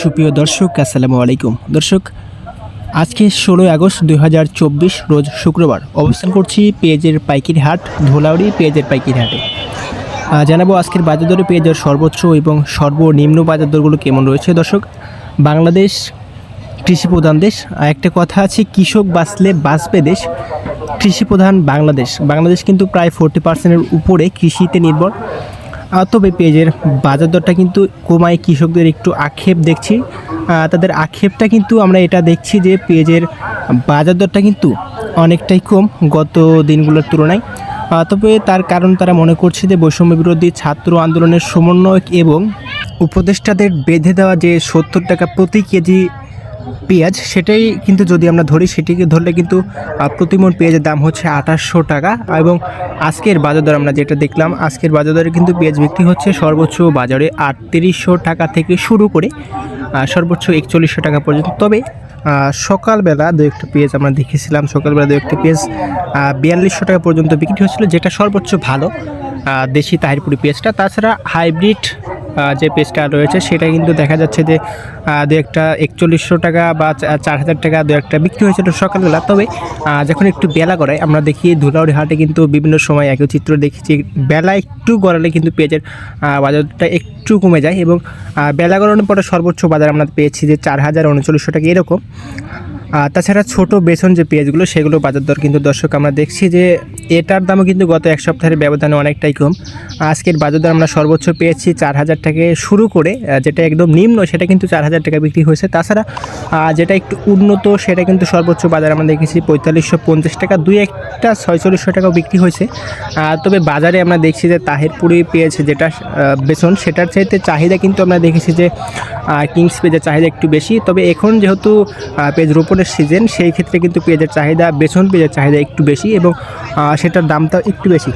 সুপ্রিয় দর্শক, আসসালামু আলাইকুম। দর্শক, আজকে ষোলোই আগস্ট দুই হাজার চব্বিশ রোজ শুক্রবার অবস্থান করছি পেঁয়াজের পাইকারি হাট, ধোলাউড়ি পেঁয়াজের পাইকির হাটে। জানাব আজকের বাজার দরে পেঁয়াজের সর্বোচ্চ এবং সর্বনিম্ন বাজার দরগুলো কেমন রয়েছে। দর্শক, বাংলাদেশ কৃষি প্রধান দেশ। আর একটা কথা আছে, কৃষক বাঁচলে বাঁচবে দেশ। কৃষি প্রধান বাংলাদেশ। বাংলাদেশ কিন্তু প্রায় ফোরটি পার্সেন্টের উপরে কৃষিতে নির্ভর। তবে পেঁয়াজের বাজার দরটা কিন্তু কমায় কৃষকদের একটু আক্ষেপ দেখছি। তাদের আক্ষেপটা কিন্তু আমরা এটা দেখছি যে পেঁয়াজের বাজার দরটা কিন্তু অনেকটাই কম গত দিনগুলোর তুলনায়। তবে তার কারণ তারা মনে করছে যে বৈষম্য বিরোধী ছাত্র আন্দোলনের সমন্বয়ক এবং উপদেষ্টাদের বেঁধে দেওয়া যে সত্তর টাকা প্রতি কেজি পেঁয়াজ, সেটাই কিন্তু যদি আমরা ধরি, সেটিকে ধরলে কিন্তু প্রতিমন পেঁয়াজের দাম হচ্ছে আঠাশশো টাকা। এবং আজকের বাজার দর আমরা যেটা দেখলাম, আজকের বাজার দরে কিন্তু পেঁয়াজ বিক্রি হচ্ছে সর্বোচ্চ বাজারে আটত্রিশশো টাকা থেকে শুরু করে সর্বোচ্চ একচল্লিশশো টাকা পর্যন্ত। তবে সকালবেলা দু একটা পেঁয়াজ আমরা দেখেছিলাম, সকালবেলা দু একটা পেঁয়াজ বিয়াল্লিশশো টাকা পর্যন্ত বিক্রি হয়েছিল যেটা সর্বোচ্চ ভালো দেশি তাহিরপুরি পেঁয়াজটা। তাছাড়া হাইব্রিড যে পেজটা রয়েছে, সেটা কিন্তু দেখা যাচ্ছে যে দু একটা একচল্লিশশো টাকা বা চার হাজার টাকা দু একটা বিক্রি হয়েছিল সকালবেলা। তবে যখন একটু বেলা গড়ায়, আমরা দেখি ধুলাউড়ি হাটে কিন্তু বিভিন্ন সময় একই চিত্র দেখেছি। বেলা একটু গড়ালে কিন্তু পেঁয়াজের বাজারটা একটু কমে যায় এবং বেলা গড়ানোর পরে সর্বোচ্চ বাজার আমরা পেয়েছি যে চার হাজার উনচল্লিশশো টাকা এরকম। তাছাড়া ছোট বেসন যে পেঁয়াজগুলো সেগুলো বাজার দর কিন্তু দর্শক আমরা দেখছি যে এটার দামও কিন্তু গত এক সপ্তাহের ব্যবধানে অনেকটাই কম। আজকের বাজার দর আমরা সর্বোচ্চ পেয়েছি চার হাজার থেকে শুরু করে যেটা একদম নিম্ন সেটা কিন্তু চার হাজার টাকা বিক্রি হয়েছে। তাছাড়া যেটা একটু উন্নত সেটা কিন্তু সর্বোচ্চ বাজার আমরা দেখেছি পঁয়তাল্লিশশো পঞ্চাশ টাকা দুই একটা ছয়চল্লিশশো টাকাও বিক্রি হয়েছে। তবে বাজারে আমরা দেখছি যে তাহেরপুরি পেয়েছে যেটা বেসন সেটার চাইতে চাহিদা কিন্তু আমরা দেখেছি যে কিংস পেঁয়াজের চাহিদা একটু বেশি। তবে এখন যেহেতু আহ, পেঁয়াজ রোপণের সিজন সেই ক্ষেত্রে কিন্তু পেঁয়াজের চাহিদা, বেসন পেঁয়াজের চাহিদা একটু বেশি এবং সেটার দামটাও একটু বেশি।